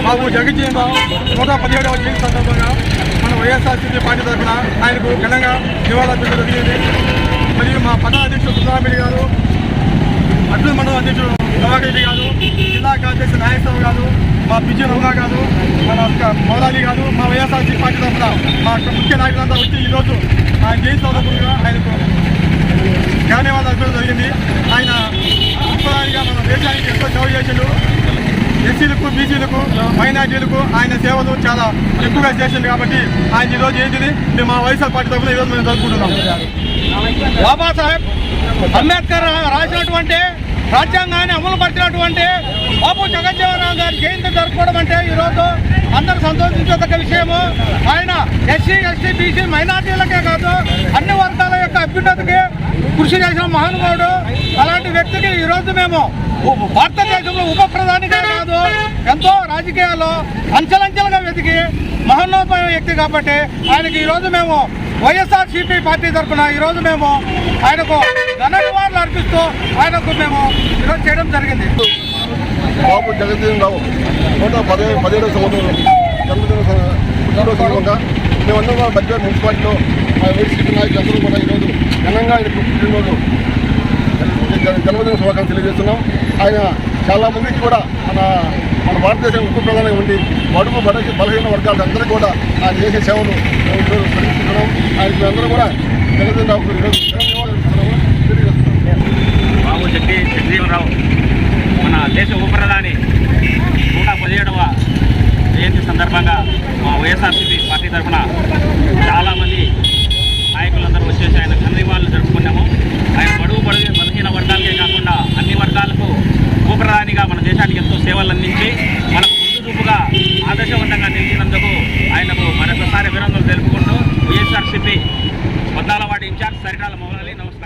బాబు జగజ్జీవన్ రావు నూట పదిహేడవ జయంతి సందర్భంగా మన వైఎస్ఆర్సీపీ పార్టీ తరఫున ఆయనకు ఘనంగా నివాళులర్పించడం జరిగింది. మరియు మా పట్టణ అధ్యక్షుడు సుధారెడ్డి గారు అర్జున్ మండల అధ్యక్షుడు ప్రభాకర్ రెడ్డి గారు జిల్లా కార్యదర్శి నాగేశ్వరరావు గారు మా పిజి రమణ గారు మన మౌలాలి గారు మా వైఎస్ఆర్సీ పార్టీ తరఫున మా ముఖ్య నాయకులంతా వచ్చి ఈరోజు ఆయన జయంతి సందర్భంగా ఆయనకు ధన్యవాదాలు అర్పించడం జరిగింది. ఆయన ఉత్తరాదిగా మన దేశానికి ఎంతో సేవ చేసిండు బీసీలకు మైనార్టీలకు ఆయన సేవలు చాలా ఎక్కువగా చేసింది కాబట్టి ఆయన ఈరోజు ఏంటిది? మేము మా వైఎస్ఆర్ పార్టీ తరఫున ఈరోజు మేము జరుపుకుంటున్నాం. బాబాసాహెబ్ అంబేద్కర్ రాసినటువంటి రాజ్యాంగాన్ని అమలు పరిచినటువంటి బాబు జగజ్జీవనరావు గారి జయంతి జరుపుకోవడం అంటే ఈరోజు అందరూ సంతోషించదగ్గ విషయము. ఆయన ఎస్సీ ఎస్టీ బీసీ మైనార్టీలకే కాదు అన్ని వర్గాల యొక్క అభ్యున్నతికి కృషి చేసిన మహానుభావుడు. అలాంటి వ్యక్తికి ఈరోజు మేము భారతదేశంలో ఉప ప్రధానిగా కాదు ఎంతో రాజకీయాల్లో అంచెలంచెలుగా వెతికి మహోన్నతమైన వ్యక్తి కాబట్టి ఆయనకి ఈరోజు మేము వైఎస్ఆర్ సిపి పార్టీ తరఫున ఈరోజు మేము ఆయనకు ఘన నివాళులు అర్పిస్తూ ఆయనకు మేము ఈరోజు చేయడం జరిగింది. బాబు జగజ్జీవన్ రావు నూట పదే పదిహేడవ సంవత్సరం జన్మదిన సందర్భంగా మేమందరం కూడా బడ్జెట్ మున్సిపాలిటీలో వైసీపీ నాయకులు అందరూ కూడా ఈరోజు ఘనంగా ఆయన పుట్టినరోజు. జన్మదిన శుభాకాంక్షలు తెలియజేస్తున్నాం. ఆయన చాలా మందికి కూడా మన మన భారతదేశం ఉక్కు ప్రధానంగా ఉండి బడుగు బల బలహీన వర్గాలకు అందరికీ కూడా ఆయన చేసే సేవలు మేము ఈరోజు పరిగణిస్తున్నాం ఆయనకి అందరూ కూడా జగజ్జీవన్ రావుకు బాబు జగ్గి జగజీవనరావు మన దేశ ఉపప్రధాని నూట పదిహేడవ జయంతి సందర్భంగా మా వైఎస్ఆర్సీపీ పార్టీ తరఫున చాలామంది నాయకులందరూ వచ్చేసి ఆయన ఘననివాళులు జరుపుకున్నాము ఆయన బడుగు బడుగు బలహీన వర్గాలకే కాకుండా అన్ని వర్గాలకు ఉప ప్రధానిగా మన దేశానికి ఎంతో సేవలు అందించి మనకు ముందు చూపుగా ఆదర్శవంతంగా నిలిచినందుకు ఆయనకు మరొకసారి అభినందనలు తెలుపుకుంటూ వైఎస్ఆర్సీపీ పద్నాలుగు వార్డు ఇన్ఛార్జ్ సరిటాల నమస్కారం